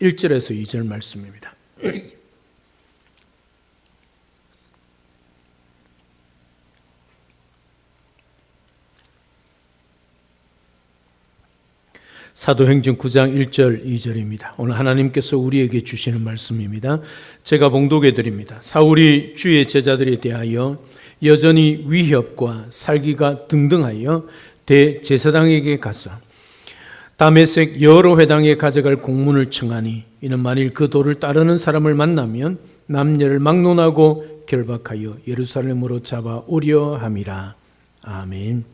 1절에서 2절 말씀입니다. 사도행전 9장 1절 2절입니다. 오늘 하나님께서 우리에게 주시는 말씀입니다. 제가 봉독해 드립니다. 사울이 주의 제자들에 대하여 여전히 위협과 살기가 등등하여 대제사장에게 가서 다메섹 여러 회당에 가져갈 공문을 청하니 이는 만일 그 도를 따르는 사람을 만나면 남녀를 막론하고 결박하여 예루살렘으로 잡아 오려 함이라. 아멘.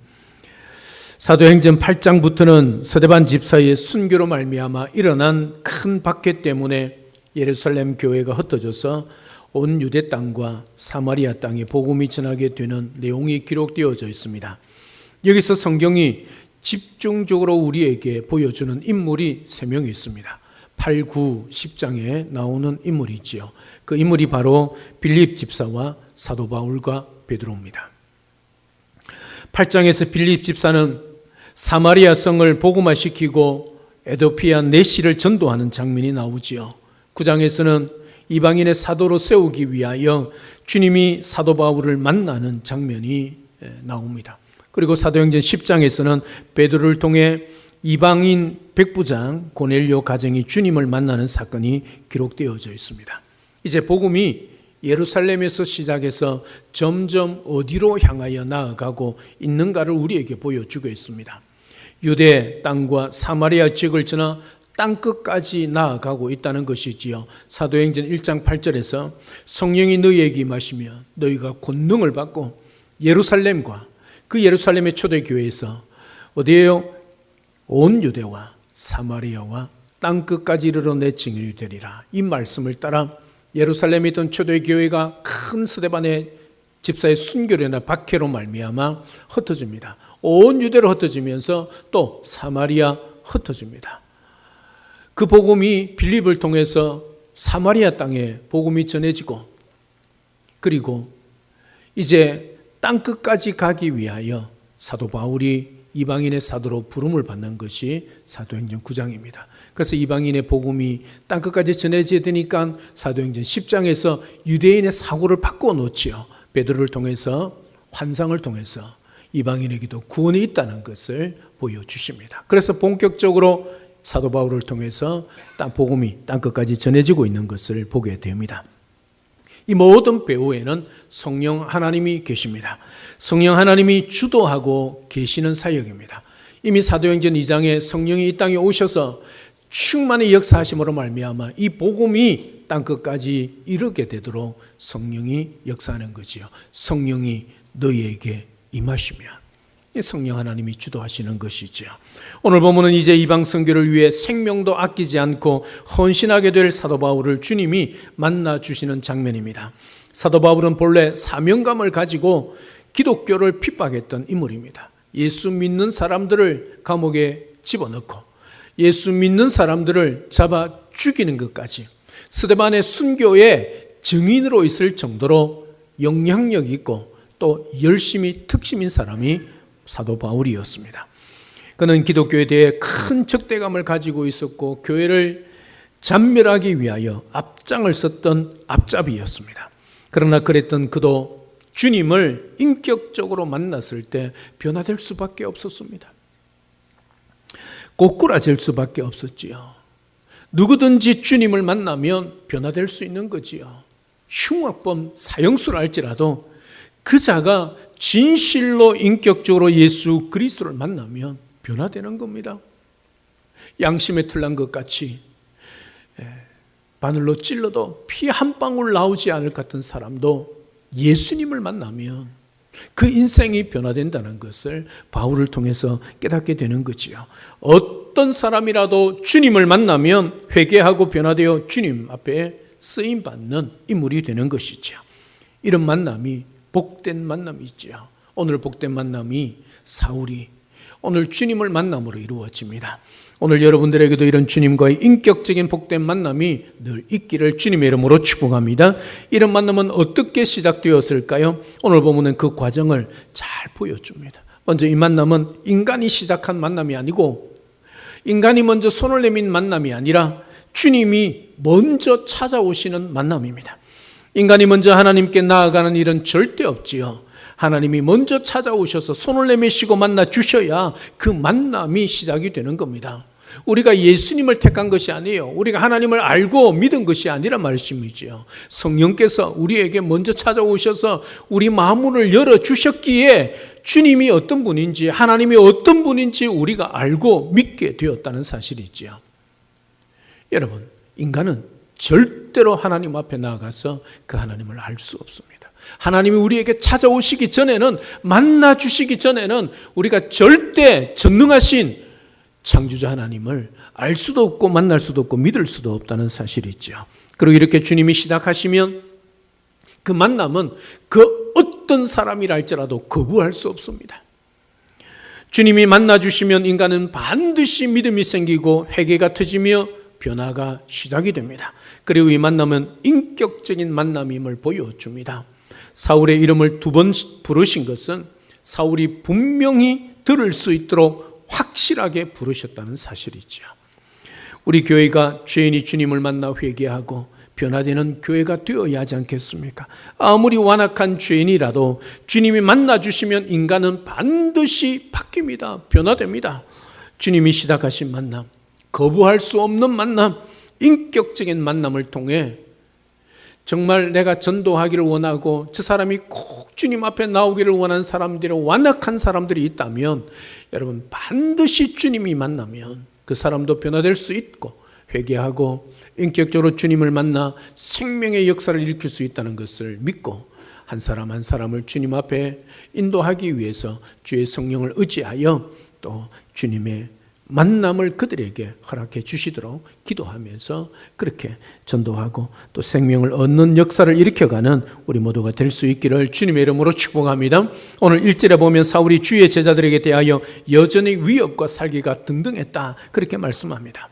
사도행전 8장부터는 서대반 집사의 순교로 말미암아 일어난 큰 박해 때문에 예루살렘 교회가 흩어져서 온 유대 땅과 사마리아 땅에 복음이 전하게 되는 내용이 기록되어져 있습니다. 여기서 성경이 집중적으로 우리에게 보여주는 인물이 세 명이 있습니다. 8, 9, 10장에 나오는 인물이지요. 그 인물이 바로 빌립 집사와 사도 바울과 베드로입니다. 8장에서 빌립 집사는 사마리아 성을 복음화시키고 에도피아 네시를 전도하는 장면이 나오지요. 9장에서는 이방인의 사도로 세우기 위하여 주님이 사도 바울을 만나는 장면이 나옵니다. 그리고 사도행전 10장에서는 베드로를 통해 이방인 백부장 고넬료 가정이 주님을 만나는 사건이 기록되어져 있습니다. 이제 복음이 예루살렘에서 시작해서 점점 어디로 향하여 나아가고 있는가를 우리에게 보여주고 있습니다. 유대 땅과 사마리아 지역을 지나 땅 끝까지 나아가고 있다는 것이지요. 사도행전 1장 8절에서 성령이 너희에게 임하시면 너희가 권능을 받고 예루살렘과 그 예루살렘의 초대교회에서 어디에요? 온 유대와 사마리아와 땅 끝까지 이르러 내 증인이 되리라. 이 말씀을 따라 예루살렘에 있던 초대교회가 큰 스데반의 집사의 순교례나 박해로 말미암아 흩어집니다. 온 유대로 흩어지면서 또 사마리아 흩어집니다. 그 복음이 빌립을 통해서 사마리아 땅에 복음이 전해지고 그리고 이제 땅 끝까지 가기 위하여 사도 바울이 이방인의 사도로 부름을 받는 것이 사도행전 9장입니다. 그래서 이방인의 복음이 땅 끝까지 전해져야 되니까 사도행전 10장에서 유대인의 사고를 바꿔 놓지요. 베드로를 통해서 환상을 통해서 이방인에게도 구원이 있다는 것을 보여주십니다. 그래서 본격적으로 사도 바울을 통해서 땅 복음이 땅 끝까지 전해지고 있는 것을 보게 됩니다. 이 모든 배후에는 성령 하나님이 계십니다. 성령 하나님이 주도하고 계시는 사역입니다. 이미 사도행전 2장에 성령이 이 땅에 오셔서 충만히 역사하심으로 말미암아 이 복음이 땅 끝까지 이르게 되도록 성령이 역사하는 거지요. 성령이 너희에게 임하시면 성령 하나님이 주도하시는 것이죠. 오늘 보면은 이제 이방 선교를 위해 생명도 아끼지 않고 헌신하게 될 사도 바울을 주님이 만나 주시는 장면입니다. 사도 바울은 본래 사명감을 가지고 기독교를 핍박했던 인물입니다. 예수 믿는 사람들을 감옥에 집어넣고 예수 믿는 사람들을 잡아 죽이는 것까지 스데반의 순교의 증인으로 있을 정도로 영향력 있고 또 열심히 특심인 사람이 사도 바울이었습니다. 그는 기독교에 대해 큰 적대감을 가지고 있었고 교회를 잔멸하기 위하여 앞장을 섰던 앞잡이였습니다. 그러나 그랬던 그도 주님을 인격적으로 만났을 때 변화될 수밖에 없었습니다. 꼬꾸라질 수밖에 없었지요. 누구든지 주님을 만나면 변화될 수 있는 거지요. 흉악범 사형수를 할지라도 그 자가 진실로 인격적으로 예수 그리스도를 만나면 변화되는 겁니다. 양심에 틀난 것 같이 예, 바늘로 찔러도 피 한 방울 나오지 않을 같은 사람도 예수님을 만나면 그 인생이 변화된다는 것을 바울을 통해서 깨닫게 되는 거지요. 어떤 사람이라도 주님을 만나면 회개하고 변화되어 주님 앞에 쓰임 받는 인물이 되는 것이죠. 이런 만남이 복된 만남이지요. 오늘 복된 만남이 사울이 오늘 주님을 만남으로 이루어집니다. 오늘 여러분들에게도 이런 주님과의 인격적인 복된 만남이 늘 있기를 주님의 이름으로 축복합니다. 이런 만남은 어떻게 시작되었을까요? 오늘 보면 그 과정을 잘 보여줍니다. 먼저 이 만남은 인간이 시작한 만남이 아니고 인간이 먼저 손을 내민 만남이 아니라 주님이 먼저 찾아오시는 만남입니다. 인간이 먼저 하나님께 나아가는 일은 절대 없지요. 하나님이 먼저 찾아오셔서 손을 내미시고 만나 주셔야 그 만남이 시작이 되는 겁니다. 우리가 예수님을 택한 것이 아니에요. 우리가 하나님을 알고 믿은 것이 아니란 말씀이지요. 성령께서 우리에게 먼저 찾아오셔서 우리 마음을 열어 주셨기에 주님이 어떤 분인지 하나님이 어떤 분인지 우리가 알고 믿게 되었다는 사실이지요. 여러분, 인간은 절대로 하나님 앞에 나아가서 그 하나님을 알 수 없습니다. 하나님이 우리에게 찾아오시기 전에는 만나 주시기 전에는 우리가 절대 전능하신 창조자 하나님을 알 수도 없고 만날 수도 없고 믿을 수도 없다는 사실이 있죠. 그리고 이렇게 주님이 시작하시면 그 만남은 그 어떤 사람이라 할지라도 거부할 수 없습니다. 주님이 만나 주시면 인간은 반드시 믿음이 생기고 회개가 터지며 변화가 시작이 됩니다. 그리고 이 만남은 인격적인 만남임을 보여줍니다. 사울의 이름을 두 번 부르신 것은 사울이 분명히 들을 수 있도록 확실하게 부르셨다는 사실이죠. 우리 교회가 죄인이 주님을 만나 회개하고 변화되는 교회가 되어야 하지 않겠습니까? 아무리 완악한 죄인이라도 주님이 만나 주시면 인간은 반드시 바뀝니다. 변화됩니다. 주님이 시작하신 만남, 거부할 수 없는 만남, 인격적인 만남을 통해 정말 내가 전도하기를 원하고 저 사람이 꼭 주님 앞에 나오기를 원하는 사람들이 완악한 사람들이 있다면 여러분 반드시 주님이 만나면 그 사람도 변화될 수 있고 회개하고 인격적으로 주님을 만나 생명의 역사를 일으킬 수 있다는 것을 믿고 한 사람 한 사람을 주님 앞에 인도하기 위해서 주의 성령을 의지하여 또 주님의 만남을 그들에게 허락해 주시도록 기도하면서 그렇게 전도하고 또 생명을 얻는 역사를 일으켜가는 우리 모두가 될 수 있기를 주님의 이름으로 축복합니다. 오늘 1절에 보면 사울이 주의 제자들에게 대하여 여전히 위협과 살기가 등등했다. 그렇게 말씀합니다.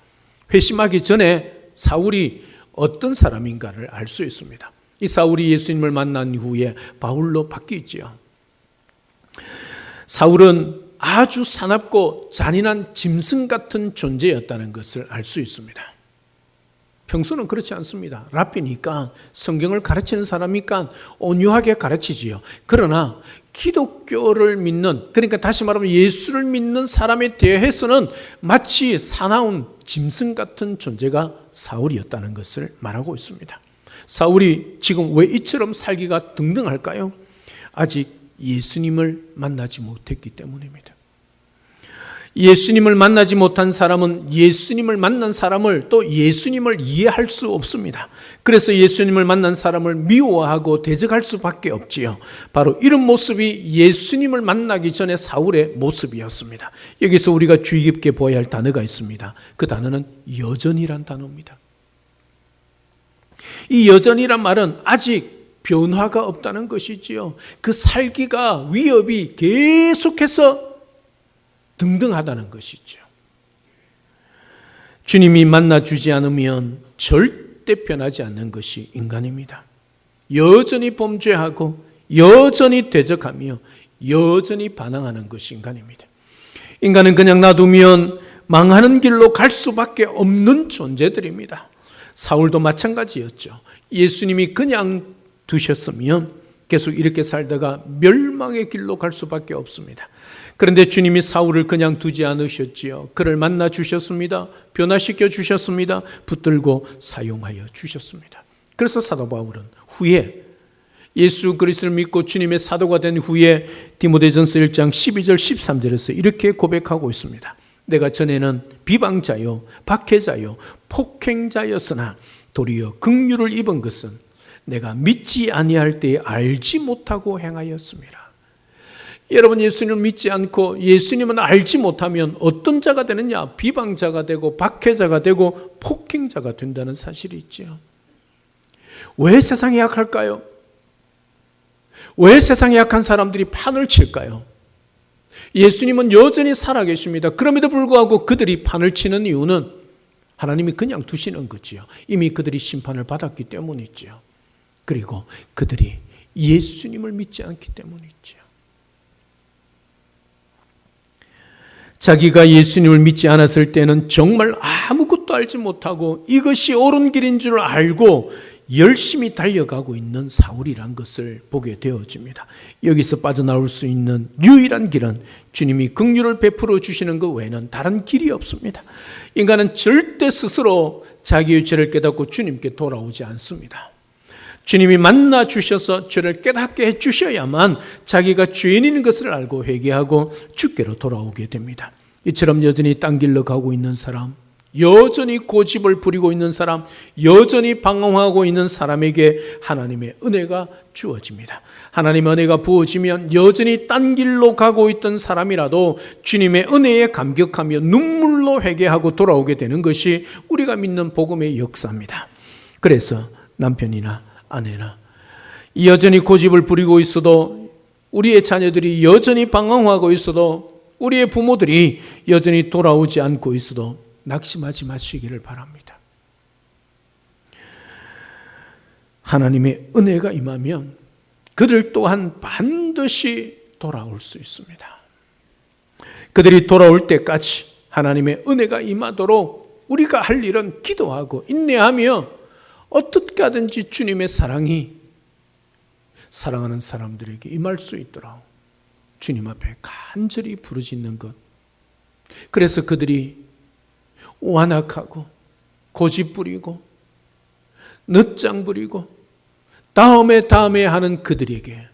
회심하기 전에 사울이 어떤 사람인가를 알 수 있습니다. 이 사울이 예수님을 만난 후에 바울로 바뀌지요. 사울은 아주 사납고 잔인한 짐승 같은 존재였다는 것을 알 수 있습니다. 평소는 그렇지 않습니다. 랍비니까 성경을 가르치는 사람이니까 온유하게 가르치지요. 그러나 기독교를 믿는 그러니까 다시 말하면 예수를 믿는 사람에 대해서는 마치 사나운 짐승 같은 존재가 사울이었다는 것을 말하고 있습니다. 사울이 지금 왜 이처럼 살기가 등등할까요? 아직 예수님을 만나지 못했기 때문입니다. 예수님을 만나지 못한 사람은 예수님을 만난 사람을 또 예수님을 이해할 수 없습니다. 그래서 예수님을 만난 사람을 미워하고 대적할 수밖에 없지요. 바로 이런 모습이 예수님을 만나기 전에 사울의 모습이었습니다. 여기서 우리가 주의 깊게 보아야 할 단어가 있습니다. 그 단어는 여전이란 단어입니다. 이 여전이란 말은 아직 변화가 없다는 것이지요. 그 살기가 위협이 계속해서 등등하다는 것이죠. 주님이 만나 주지 않으면 절대 변하지 않는 것이 인간입니다. 여전히 범죄하고 여전히 대적하며 여전히 반항하는 것이 인간입니다. 인간은 그냥 놔두면 망하는 길로 갈 수밖에 없는 존재들입니다. 사울도 마찬가지였죠. 예수님이 그냥 두셨으면 계속 이렇게 살다가 멸망의 길로 갈 수밖에 없습니다. 그런데 주님이 사울을 그냥 두지 않으셨지요. 그를 만나 주셨습니다. 변화시켜 주셨습니다. 붙들고 사용하여 주셨습니다. 그래서 사도 바울은 후에 예수 그리스도를 믿고 주님의 사도가 된 후에 디모데전서 1장 12절 13절에서 이렇게 고백하고 있습니다. 내가 전에는 비방자요 박해자요 폭행자였으나 도리어 긍휼을 입은 것은 내가 믿지 아니할 때에 알지 못하고 행하였습니다. 여러분 예수님을 믿지 않고 예수님은 알지 못하면 어떤 자가 되느냐? 비방자가 되고 박해자가 되고 폭행자가 된다는 사실이 있죠. 왜 세상이 약할까요? 왜 세상에 약한 사람들이 판을 칠까요? 예수님은 여전히 살아계십니다. 그럼에도 불구하고 그들이 판을 치는 이유는 하나님이 그냥 두시는 거지요. 이미 그들이 심판을 받았기 때문이지요. 그리고 그들이 예수님을 믿지 않기 때문이지요. 자기가 예수님을 믿지 않았을 때는 정말 아무것도 알지 못하고 이것이 옳은 길인 줄 알고 열심히 달려가고 있는 사울이란 것을 보게 되어집니다. 여기서 빠져나올 수 있는 유일한 길은 주님이 긍휼을 베풀어 주시는 것 외에는 다른 길이 없습니다. 인간은 절대 스스로 자기의 죄를 깨닫고 주님께 돌아오지 않습니다. 주님이 만나 주셔서 죄를 깨닫게 해 주셔야만 자기가 죄인인 것을 알고 회개하고 주께로 돌아오게 됩니다. 이처럼 여전히 딴 길로 가고 있는 사람, 여전히 고집을 부리고 있는 사람, 여전히 방황하고 있는 사람에게 하나님의 은혜가 주어집니다. 하나님의 은혜가 부어지면 여전히 딴 길로 가고 있던 사람이라도 주님의 은혜에 감격하며 눈물로 회개하고 돌아오게 되는 것이 우리가 믿는 복음의 역사입니다. 그래서 남편이나 아내나 여전히 고집을 부리고 있어도 우리의 자녀들이 여전히 방황하고 있어도 우리의 부모들이 여전히 돌아오지 않고 있어도 낙심하지 마시기를 바랍니다. 하나님의 은혜가 임하면 그들 또한 반드시 돌아올 수 있습니다. 그들이 돌아올 때까지 하나님의 은혜가 임하도록 우리가 할 일은 기도하고 인내하며 어떻게 하든지 주님의 사랑이 사랑하는 사람들에게 임할 수 있도록 주님 앞에 간절히 부르짖는 것. 그래서 그들이 완악하고 고집 부리고 늦장 부리고 다음에 다음에 하는 그들에게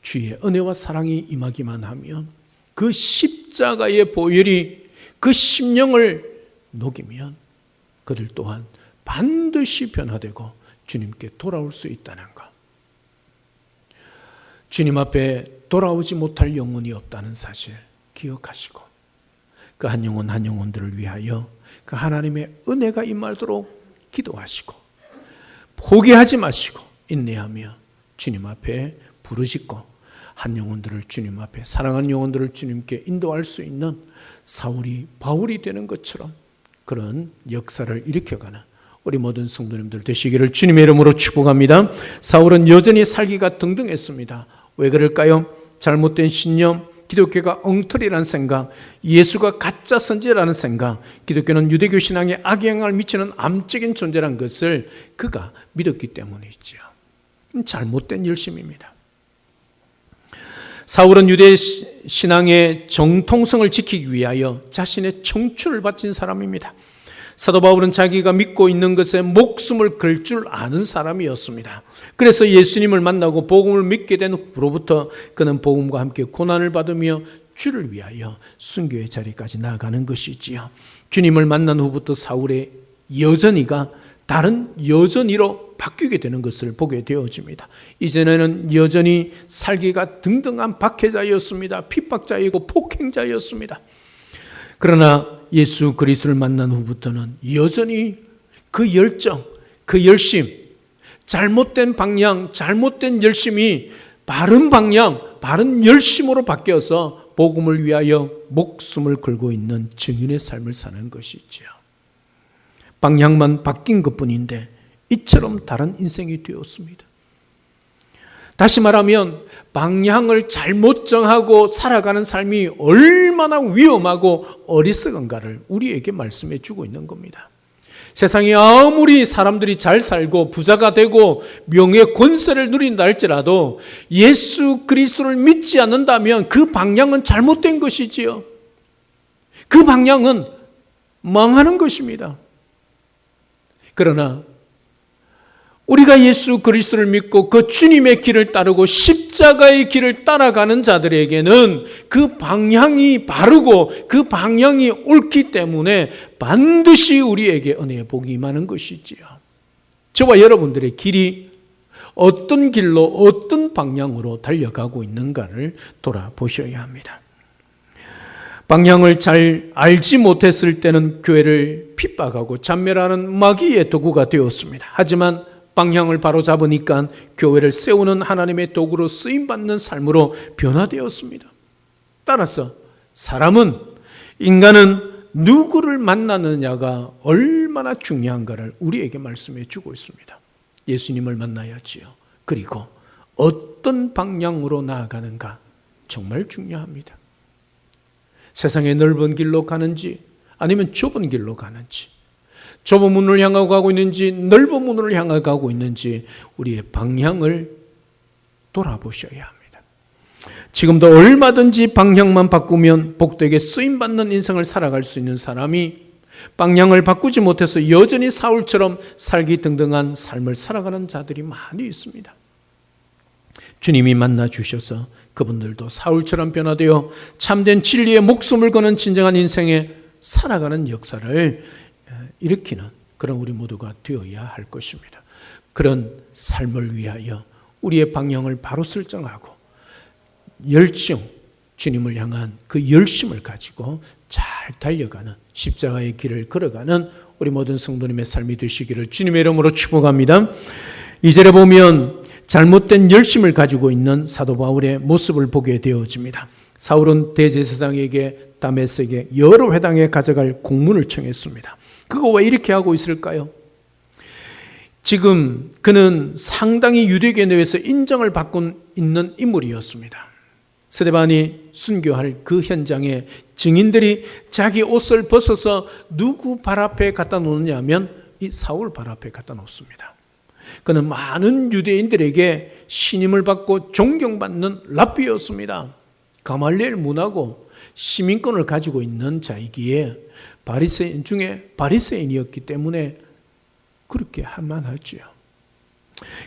주의 은혜와 사랑이 임하기만 하면 그 십자가의 보혈이 그 심령을 녹이면 그들 또한 반드시 변화되고 주님께 돌아올 수 있다는 것. 주님 앞에 돌아오지 못할 영혼이 없다는 사실 기억하시고 그 한 영혼 한 영혼들을 위하여 그 하나님의 은혜가 임하도록 기도하시고 포기하지 마시고 인내하며 주님 앞에 부르짖고 한 영혼들을 주님 앞에 사랑하는 영혼들을 주님께 인도할 수 있는 사울이 바울이 되는 것처럼 그런 역사를 일으켜가는 우리 모든 성도님들 되시기를 주님의 이름으로 축복합니다. 사울은 여전히 살기가 등등했습니다. 왜 그럴까요? 잘못된 신념, 기독교가 엉터리라는 생각, 예수가 가짜 선지라는 생각, 기독교는 유대교 신앙에 악영향을 미치는 암적인 존재라는 것을 그가 믿었기 때문이죠. 잘못된 열심입니다. 사울은 유대 신앙의 정통성을 지키기 위하여 자신의 청춘을 바친 사람입니다. 사도 바울은 자기가 믿고 있는 것에 목숨을 걸 줄 아는 사람이었습니다. 그래서 예수님을 만나고 복음을 믿게 된 후로부터 그는 복음과 함께 고난을 받으며 주를 위하여 순교의 자리까지 나아가는 것이지요. 주님을 만난 후부터 사울의 여전히가 다른 여전히로 바뀌게 되는 것을 보게 되어집니다. 이전에는 여전히 살기가 등등한 박해자였습니다. 핍박자이고 폭행자였습니다. 그러나 예수 그리스도를 만난 후부터는 여전히 그 열정, 그 열심, 잘못된 방향, 잘못된 열심이 바른 방향, 바른 열심으로 바뀌어서 복음을 위하여 목숨을 걸고 있는 증인의 삶을 사는 것이지요. 방향만 바뀐 것 뿐인데 이처럼 다른 인생이 되었습니다. 다시 말하면 방향을 잘못 정하고 살아가는 삶이 얼마나 위험하고 어리석은가를 우리에게 말씀해 주고 있는 겁니다. 세상이 아무리 사람들이 잘 살고 부자가 되고 명예 권세를 누린다 할지라도 예수 그리스도를 믿지 않는다면 그 방향은 잘못된 것이지요. 그 방향은 망하는 것입니다. 그러나 우리가 예수 그리스도를 믿고 그 주님의 길을 따르고 십자가의 길을 따라가는 자들에게는 그 방향이 바르고 그 방향이 옳기 때문에 반드시 우리에게 은혜의 복이 임하는 것이지요. 저와 여러분들의 길이 어떤 길로 어떤 방향으로 달려가고 있는가를 돌아보셔야 합니다. 방향을 잘 알지 못했을 때는 교회를 핍박하고 잔멸하는 마귀의 도구가 되었습니다. 하지만 방향을 바로 잡으니까 교회를 세우는 하나님의 도구로 쓰임 받는 삶으로 변화되었습니다. 따라서 사람은 인간은 누구를 만나느냐가 얼마나 중요한가를 우리에게 말씀해 주고 있습니다. 예수님을 만나야지요. 그리고 어떤 방향으로 나아가는가 정말 중요합니다. 세상의 넓은 길로 가는지 아니면 좁은 길로 가는지 좁은 문을 향하고 가고 있는지 넓은 문을 향하고 가고 있는지 우리의 방향을 돌아보셔야 합니다. 지금도 얼마든지 방향만 바꾸면 복되게 쓰임 받는 인생을 살아갈 수 있는 사람이 방향을 바꾸지 못해서 여전히 사울처럼 살기 등등한 삶을 살아가는 자들이 많이 있습니다. 주님이 만나 주셔서 그분들도 사울처럼 변화되어 참된 진리의 목숨을 거는 진정한 인생에 살아가는 역사를 일으키는 그런 우리 모두가 되어야 할 것입니다. 그런 삶을 위하여 우리의 방향을 바로 설정하고 열정, 주님을 향한 그 열심을 가지고 잘 달려가는 십자가의 길을 걸어가는 우리 모든 성도님의 삶이 되시기를 주님의 이름으로 축복합니다. 이절에 보면 잘못된 열심을 가지고 있는 사도 바울의 모습을 보게 되어집니다. 사울은 대제사장에게 다메섹에 여러 회당에 가져갈 공문을 청했습니다. 그거 왜 이렇게 하고 있을까요? 지금 그는 상당히 유대계 내에서 인정을 받고 있는 인물이었습니다. 스데반이 순교할 그 현장에 증인들이 자기 옷을 벗어서 누구 발 앞에 갖다 놓느냐 하면 이 사울 발 앞에 갖다 놓습니다. 그는 많은 유대인들에게 신임을 받고 존경받는 랍비였습니다. 가말리엘 문하고 시민권을 가지고 있는 자이기에 바리새인 중에 바리새인이었기 때문에 그렇게 할만하지요.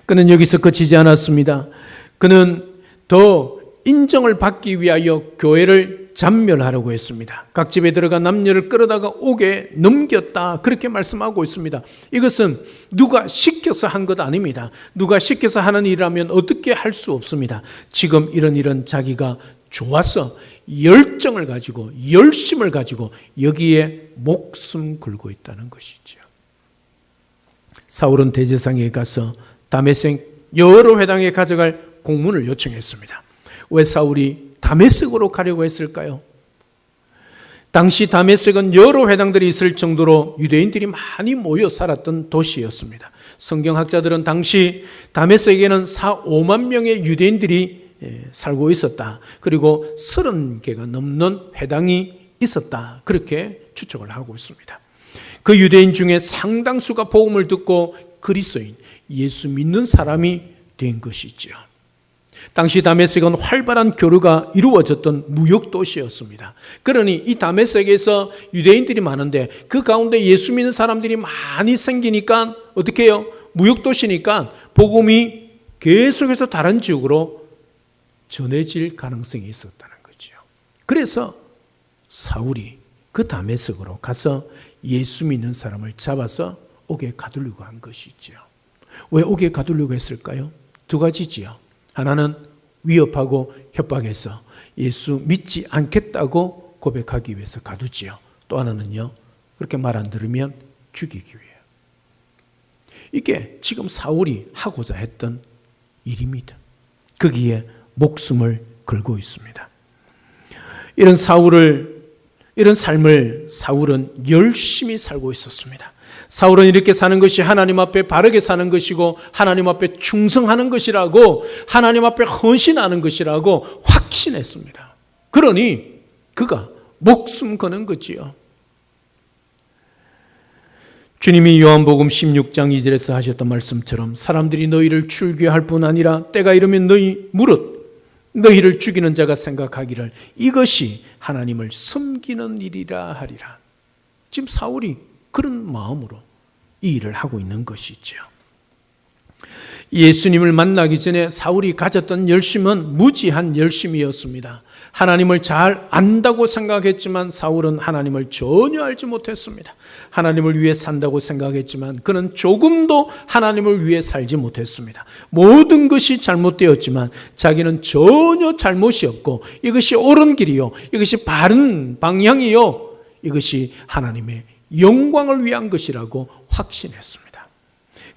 그는 여기서 그치지 않았습니다. 그는 더 인정을 받기 위하여 교회를 잔멸하려고 했습니다. 각 집에 들어가 남녀를 끌어다가 옥에 넘겼다. 그렇게 말씀하고 있습니다. 이것은 누가 시켜서 한 것 아닙니다. 누가 시켜서 하는 일이라면 어떻게 할 수 없습니다. 지금 이런 일은 자기가 좋아서 열정을 가지고 열심을 가지고 여기에 목숨 걸고 있다는 것이죠. 사울은 대제상에 가서 다메섹 여러 회당에 가져갈 공문을 요청했습니다. 왜 사울이 다메섹으로 가려고 했을까요? 당시 다메섹은 여러 회당들이 있을 정도로 유대인들이 많이 모여 살았던 도시였습니다. 성경학자들은 당시 다메섹에는 4, 5만 명의 유대인들이 예, 살고 있었다. 그리고 30개가 넘는 회당이 있었다. 그렇게 추측을 하고 있습니다. 그 유대인 중에 상당수가 복음을 듣고 그리스도인 예수 믿는 사람이 된 것이죠. 당시 다메섹은 활발한 교류가 이루어졌던 무역 도시였습니다. 그러니 이 다메섹에서 유대인들이 많은데 그 가운데 예수 믿는 사람들이 많이 생기니까 어떻게 해요? 무역 도시니까 복음이 계속해서 다른 지역으로 전해질 가능성이 있었다는 거죠. 그래서 사울이 그 다메섹으로 가서 예수 믿는 사람을 잡아서 옥에 가두려고 한 것이죠. 왜 옥에 가두려고 했을까요? 두 가지지요. 하나는 위협하고 협박해서 예수 믿지 않겠다고 고백하기 위해서 가두지요. 또 하나는요. 그렇게 말 안 들으면 죽이기 위해. 이게 지금 사울이 하고자 했던 일입니다. 거기에 목숨을 걸고 있습니다. 이런 사울을 이런 삶을 사울은 열심히 살고 있었습니다. 사울은 이렇게 사는 것이 하나님 앞에 바르게 사는 것이고 하나님 앞에 충성하는 것이라고 하나님 앞에 헌신하는 것이라고 확신했습니다. 그러니 그가 목숨 거는 거지요. 주님이 요한복음 16장 2절에서 하셨던 말씀처럼 사람들이 너희를 출교할 뿐 아니라 때가 이르면 너희 무릇 너희를 죽이는 자가 생각하기를 이것이 하나님을 섬기는 일이라 하리라. 지금 사울이 그런 마음으로 이 일을 하고 있는 것이죠. 예수님을 만나기 전에 사울이 가졌던 열심은 무지한 열심이었습니다. 하나님을 잘 안다고 생각했지만 사울은 하나님을 전혀 알지 못했습니다. 하나님을 위해 산다고 생각했지만 그는 조금도 하나님을 위해 살지 못했습니다. 모든 것이 잘못되었지만 자기는 전혀 잘못이 없고 이것이 옳은 길이요. 이것이 바른 방향이요. 이것이 하나님의 영광을 위한 것이라고 확신했습니다.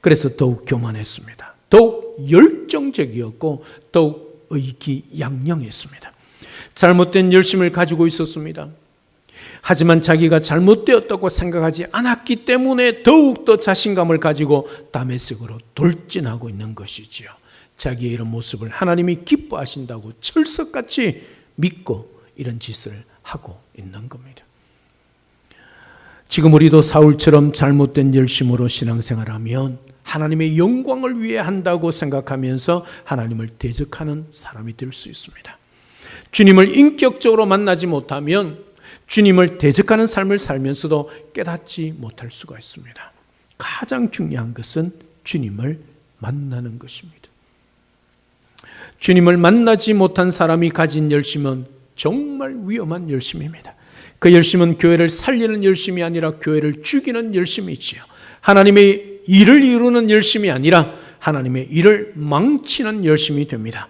그래서 더욱 교만했습니다. 더욱 열정적이었고 더욱 의기양양했습니다. 잘못된 열심을 가지고 있었습니다. 하지만 자기가 잘못되었다고 생각하지 않았기 때문에 더욱더 자신감을 가지고 다메섹으로 돌진하고 있는 것이지요. 자기의 이런 모습을 하나님이 기뻐하신다고 철석같이 믿고 이런 짓을 하고 있는 겁니다. 지금 우리도 사울처럼 잘못된 열심으로 신앙생활하면 하나님의 영광을 위해 한다고 생각하면서 하나님을 대적하는 사람이 될 수 있습니다. 주님을 인격적으로 만나지 못하면 주님을 대적하는 삶을 살면서도 깨닫지 못할 수가 있습니다. 가장 중요한 것은 주님을 만나는 것입니다. 주님을 만나지 못한 사람이 가진 열심은 정말 위험한 열심입니다. 그 열심은 교회를 살리는 열심이 아니라 교회를 죽이는 열심이지요. 하나님의 일을 이루는 열심이 아니라 하나님의 일을 망치는 열심이 됩니다.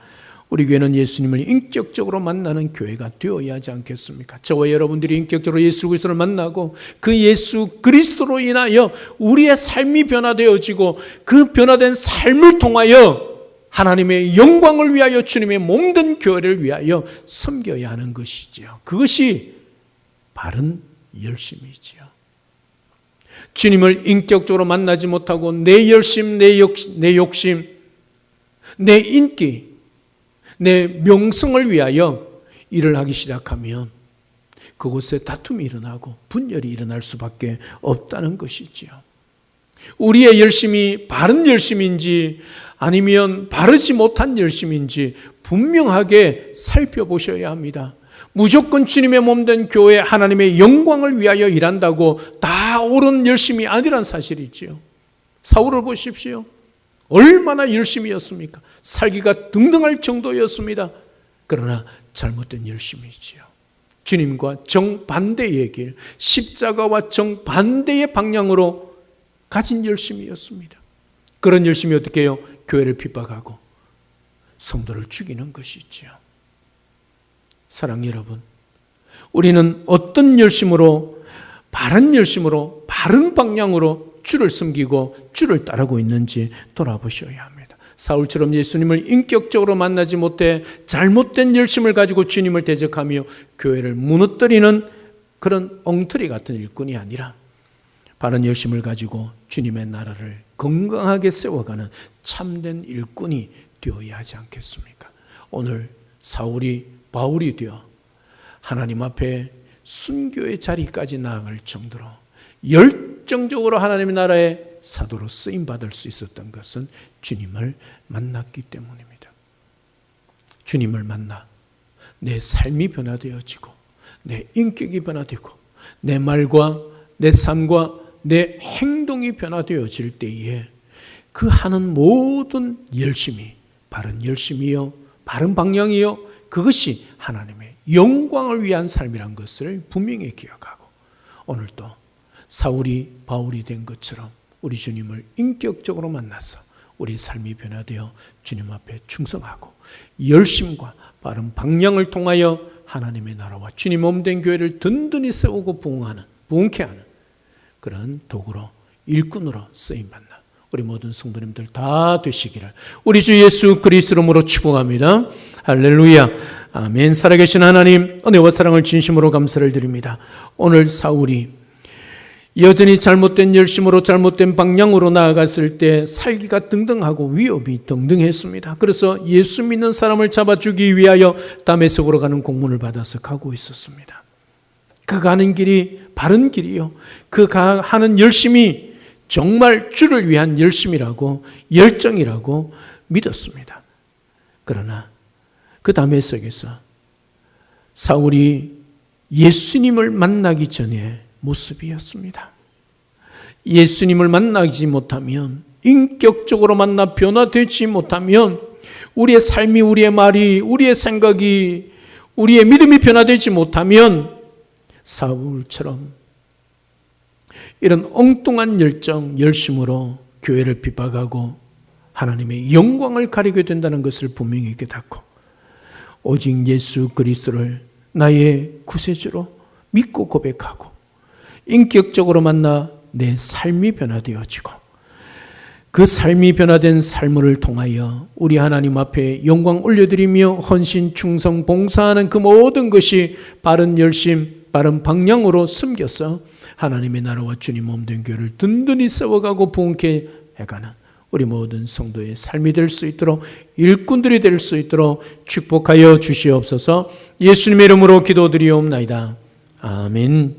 우리 교회는 예수님을 인격적으로 만나는 교회가 되어야 하지 않겠습니까? 저와 여러분들이 인격적으로 예수 그리스도를 만나고 그 예수 그리스도로 인하여 우리의 삶이 변화되어지고 그 변화된 삶을 통하여 하나님의 영광을 위하여 주님의 몸된 교회를 위하여 섬겨야 하는 것이지요. 그것이 바른 열심이지요. 주님을 인격적으로 만나지 못하고 내 열심, 내 욕심, 내, 욕심, 내 인기, 내 명성을 위하여 일을 하기 시작하면 그곳에 다툼이 일어나고 분열이 일어날 수밖에 없다는 것이지요. 우리의 열심이 바른 열심인지 아니면 바르지 못한 열심인지 분명하게 살펴보셔야 합니다. 무조건 주님의 몸된 교회 하나님의 영광을 위하여 일한다고 다 옳은 열심이 아니란 사실이지요. 사울을 보십시오. 얼마나 열심이었습니까? 살기가 등등할 정도였습니다. 그러나 잘못된 열심이지요. 주님과 정반대의 길, 십자가와 정반대의 방향으로 가진 열심이었습니다. 그런 열심이 어떻게 해요? 교회를 핍박하고 성도를 죽이는 것이지요. 사랑 여러분, 우리는 어떤 열심으로 바른 열심으로 바른 방향으로 주를 섬기고 주를 따르고 있는지 돌아보셔야 합니다. 사울처럼 예수님을 인격적으로 만나지 못해 잘못된 열심을 가지고 주님을 대적하며 교회를 무너뜨리는 그런 엉터리 같은 일꾼이 아니라 바른 열심을 가지고 주님의 나라를 건강하게 세워가는 참된 일꾼이 되어야 하지 않겠습니까? 오늘 사울이 바울이 되어 하나님 앞에 순교의 자리까지 나아갈 정도로 열정적으로 하나님의 나라의 사도로 쓰임 받을 수 있었던 것은 주님을 만났기 때문입니다. 주님을 만나 내 삶이 변화되어지고 내 인격이 변화되고 내 말과 내 삶과 내 행동이 변화되어질 때에 그 하는 모든 열심이 바른 열심이요 바른 방향이요 그것이 하나님의 영광을 위한 삶이란 것을 분명히 기억하고 오늘도 사울이 바울이 된 것처럼 우리 주님을 인격적으로 만나서 우리 삶이 변화되어 주님 앞에 충성하고 열심과 바른 방향을 통하여 하나님의 나라와 주님 몸 된 교회를 든든히 세우고 부흥하는 부흥케 하는 그런 도구로 일꾼으로 쓰임 받는 우리 모든 성도님들 다 되시기를 우리 주 예수 그리스도로 축복합니다. 할렐루야. 아멘. 살아계신 하나님 은혜와 사랑을 진심으로 감사를 드립니다. 오늘 사울이 여전히 잘못된 열심으로 잘못된 방향으로 나아갔을 때 살기가 등등하고 위협이 등등했습니다. 그래서 예수 믿는 사람을 잡아 주기 위하여 담에색으로 가는 공문을 받아서 가고 있었습니다. 그 가는 길이 바른 길이요. 그 하는 열심이 정말 주를 위한 열심이라고 열정이라고 믿었습니다. 그러나 그 담에색에서 사울이 예수님을 만나기 전에 모습이었습니다. 예수님을 만나지 못하면 인격적으로 만나 변화되지 못하면 우리의 삶이 우리의 말이 우리의 생각이 우리의 믿음이 변화되지 못하면 사울처럼 이런 엉뚱한 열정, 열심으로 교회를 핍박하고 하나님의 영광을 가리게 된다는 것을 분명히 깨닫고 오직 예수 그리스도를 나의 구세주로 믿고 고백하고 인격적으로 만나 내 삶이 변화되어지고 그 삶이 변화된 삶을 통하여 우리 하나님 앞에 영광 올려드리며 헌신, 충성, 봉사하는 그 모든 것이 바른 열심, 바른 방향으로 숨겨서 하나님의 나라와 주님 몸 된 교회를 든든히 세워가고 부흥케 해가는 우리 모든 성도의 삶이 될 수 있도록 일꾼들이 될 수 있도록 축복하여 주시옵소서 예수님의 이름으로 기도드리옵나이다. 아멘.